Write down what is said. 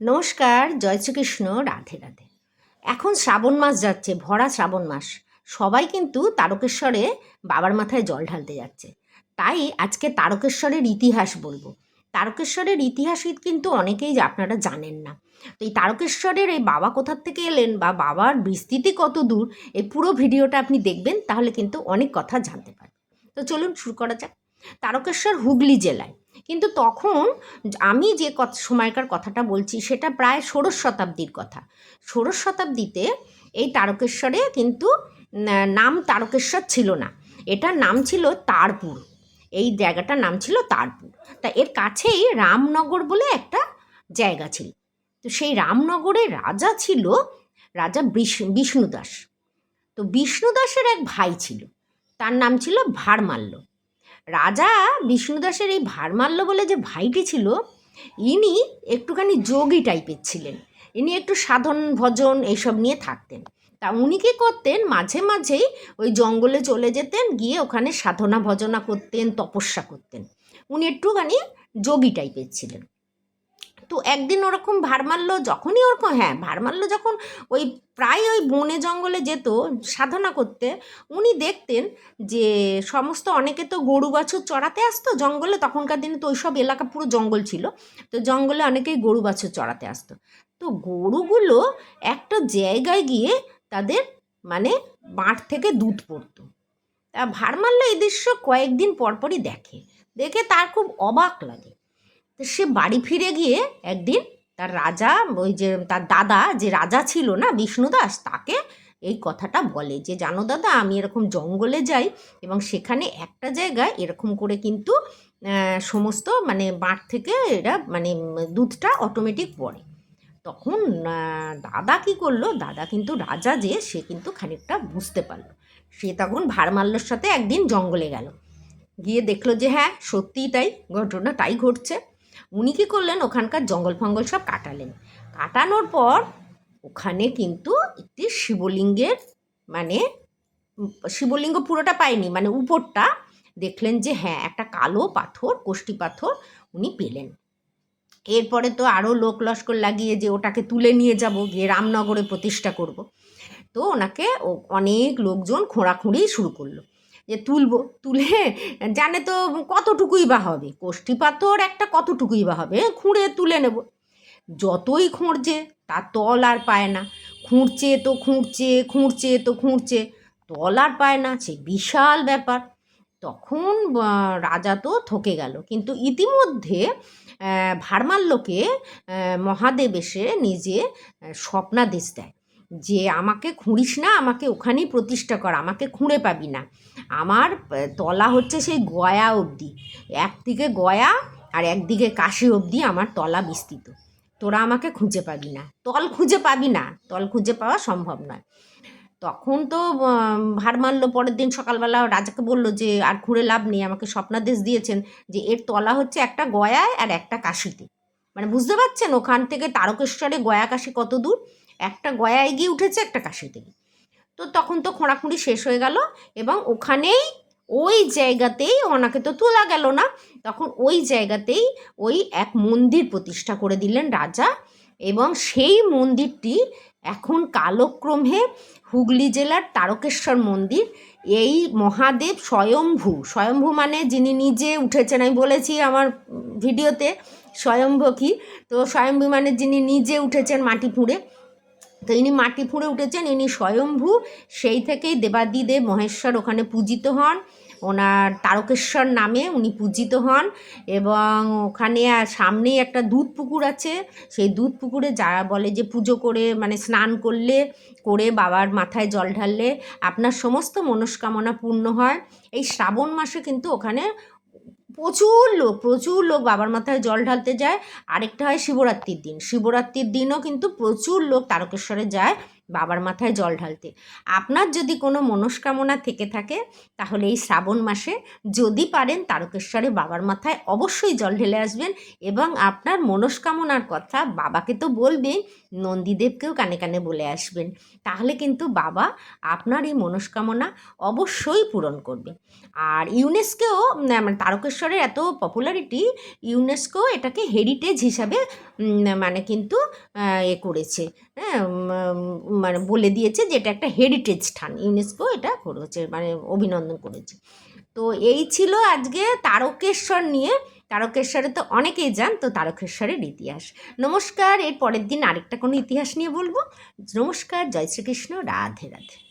নমস্কার, জয় শ্রীকৃষ্ণ, রাধে রাধে। এখন শ্রাবণ মাস যাচ্ছে, ভরা শ্রাবণ মাস। সবাই কিন্তু তারকেশ্বরে বাবার মাথায় জল ঢালতে যাচ্ছে। তাই আজকে তারকেশ্বরের ইতিহাস বলব। তারকেশ্বরের ইতিহাস কিন্তু অনেকেই আপনারা জানেন না। তো এই তারকেশ্বরের এই বাবা কোথার থেকে এলেন বা বাবার বিস্তৃতি কত দূর, এই পুরো ভিডিওটা আপনি দেখবেন, তাহলে কিন্তু অনেক কথা জানতে পারবেন। তো চলুন শুরু করা যাক। তারকেশ্বর হুগলি জেলায় কিন্তু তখন আমি যে সময়কার কথাটা বলছি সেটা প্রায় ষোড়শ শতাব্দীর কথা। ষোড়শ শতাব্দীতে এই তারকেশ্বরে কিন্তু নাম তারকেশ্বর ছিল না। এটার নাম ছিল তারপুর। এই জায়গাটার নাম ছিল তারপুর। তা এর কাছেই রামনগর বলে একটা জায়গা ছিল। তো সেই রামনগরের রাজা ছিল রাজা বিষ- বিষ্ণুদাস। তো বিষ্ণুদাসের এক ভাই ছিল। তার নাম ছিল ভারমাল্য। রাজা বিষ্ণুদাসের এই ভারমাল্য বলে যে ভাইটি ছিল, ইনি একটুখানি যোগী টাইপের ছিলেন। ইনি একটু সাধন, ভজন এইসব নিয়ে থাকতেন। তা উনি কী করতেন? মাঝে মাঝেই ওই জঙ্গলে চলে যেতেন, গিয়ে ওখানে সাধনা, ভজনা করতেন, তপস্যা করতেন। উনি একটুখানি যোগী টাইপের ছিলেন। তো একদিন ওরকম ভারমাল্য যখনই ওরকম হ্যাঁ ভার ভারমাল্য যখন ওই প্রায় ওই বনে জঙ্গলে যেত সাধনা করতে, উনি দেখতেন যে সমস্ত অনেকে তো গরু বাছুর চড়াতে আসতো জঙ্গলে, তখনকার দিনে তো ওইসব এলাকা পুরো জঙ্গল ছিল, তো জঙ্গলে অনেকেই গরু বাছুর চড়াতে আসতো। তো গরুগুলো একটা জায়গায় গিয়ে তাদের মানে বাঁট থেকে দুধ পড়তো। তা ভারমাল্য এই দৃশ্য কয়েকদিন পরপরই দেখে দেখে তার খুব অবাক লাগে। তো সে বাড়ি ফিরে গিয়ে একদিন তার রাজা, ওই যে তার দাদা, যে রাজা ছিল না বিষ্ণুদাস তাকে এই কথাটা বলে যে, জানো দাদা, আমি এরকম জঙ্গলে যাই এবং সেখানে একটা জায়গায় এরকম করে কিন্তু সমস্ত মানে বাঁট থেকে এরা মানে দুধটা অটোমেটিক পড়ে। তখন দাদা কি করল? দাদা কিন্তু রাজা যে, সে কিন্তু খানিকটা বুঝতে পারল। সে তখন ভারমাল্যর সাথে একদিন জঙ্গলে গেল। গিয়ে দেখল যে হ্যাঁ সত্যিই তাই ঘটনা তাই ঘটছে। উনি কী করলেন? ওখানকার জঙ্গল ফঙ্গল সব কাটালেন। কাটানোর পর ওখানে কিন্তু একটি শিবলিঙ্গের মানে শিবলিঙ্গ পুরোটা পায়নি মানে উপরটা দেখলেন যে হ্যাঁ একটা কালো পাথর কোষ্টি পাথর উনি পেলেন। এরপরে তো আরও লোক লস্কর লাগিয়ে যে ওটাকে তুলে নিয়ে যাব, গিয়ে রামনগরে প্রতিষ্ঠা করব। তো ওনাকে অনেক লোকজন খোঁড়াখুঁড়ি শুরু করল। যে তুলবো, তুলে, জানে তো কতটুকুই বা হবে। কোষ্ঠী পাথর একটা কতটুকুই বা হবে, খুঁড়ে তুলে নেব। যতই খুঁড়ছে, তার তল আর পায় না। খুঁড়ছে তো খুঁড়ছে খুঁড়ছে তো খুঁড়ছে, তল আর পায় না, সে বিশাল ব্যাপার। তখন রাজা তো থকে গেল। কিন্তু ইতিমধ্যে ভারমাল্যকে মহাদেব এসে নিজে স্বপ্নাদেশ দেয়। যে আমাকে খুঁড়িস না, আমাকে ওখানেই প্রতিষ্ঠা কর, আমাকে খুঁড়ে পাবি না। আমার তলা হচ্ছে সেই গয়া অবধি। একদিকে গয়া আর একদিকে কাশি অবধি আমার তলা বিস্তৃত। তোরা আমাকে খুঁজে পাবি না। তল খুঁজে পাবি না। তল খুঁজে পাওয়া সম্ভব নয়। তখন তো ভার মানলো, পরের দিন সকালবেলা রাজাকে বলল যে, আর খুঁড়ে লাভ নেই, আমাকে স্বপ্নাদেশ দিয়েছেন যে, এর তলা হচ্ছে একটা গয়ায় আর একটা কাশিতে। মানে বুঝতে পারছেন? ওখান থেকে তারকেশ্বরে গয়া কাশি কত দূর? একটা গিয়ে উঠেছে, একটা কাশিতে তো তখন তো খোঁড়াখুঁড়ি শেষ হয়ে গেল এবং ওখানেই, ওই জায়গাতেই ওনাকে তো তোলা গেল না, তখন ওই জায়গাতেই ওই এক মন্দির প্রতিষ্ঠা করে দিলেন রাজা এবং সেই মন্দিরটি এখন কালক্রমে হুগলি জেলার তারকেশ্বর মন্দির, এই মহাদেব স্বয়ম্ভু স্বয়ম্ভু মানে যিনি নিজে উঠেছেন, আমি বলেছি আমার ভিডিওতে, স্বয়ম্ভু কি? তো স্বয়ম্ভু মানে যিনি নিজে উঠেছেন মাটি ফুঁড়ে তো ইনি মাটি ফুঁড়ে উঠেছেন, ইনি স্বয়ম্ভু। সেই থেকেই দেবাদিদেব মহেশ্বর ওখানে পূজিত হন। ওনার তারকেশ্বর নামে উনি পূজিত হন এবং ওখানে সামনেই একটা দুধ পুকুর আছে। সেই দুধ পুকুরে যারা বলে যে পুজো করে মানে স্নান করলে, করে বাবার মাথায় জল ঢাললে আপনার সমস্ত মনস্কামনা পূর্ণ হয়। এই শ্রাবণ মাসে কিন্তু ওখানে প্রচুর লোক প্রচুর লোক বাবার মাথায় জল ঢালতে যায়। আরেকটা হয় শিবরাত্রির দিন। শিবরাত্রির দিনও কিন্তু প্রচুর লোক তারকেশ্বরে যায়। বাবার মাথায় জল ঢালতে। আপনার যদি কোনো মনস্কামনা থেকে থাকে, তাহলে এই শ্রাবণ মাসে যদি পারেন তারকেশ্বরে বাবার মাথায় অবশ্যই জল ঢেলে আসবেন এবং আপনার মনস্কামনার কথা বাবাকে তো বলবেন নন্দীদেবকেও কানে কানে বলে আসবেন। তাহলে কিন্তু বাবা আপনার এই মনস্কামনা অবশ্যই পূরণ করবে। আর ইউনেস্কেও মানে তারকেশ্বরের এত পপুলারিটি, ইউনেস্কো এটাকে হেরিটেজ হিসাবে মানে কিন্তু এ করেছে। হ্যাঁ মানে বলে দিয়েছে যে এটা একটা হেরিটেজ স্থান। ইউনেস্কো এটা করেছে মানে অভিনন্দন করেছে। তো এই ছিল আজকে তারকেশ্বর নিয়ে। তারকেশ্বরে তো অনেকেই যান, তো তারকেশ্বরের ইতিহাস। নমস্কার, এর পরের দিন আরেকটা কোনো ইতিহাস নিয়ে বলব। নমস্কার, জয় শ্রীকৃষ্ণ, রাধে রাধে।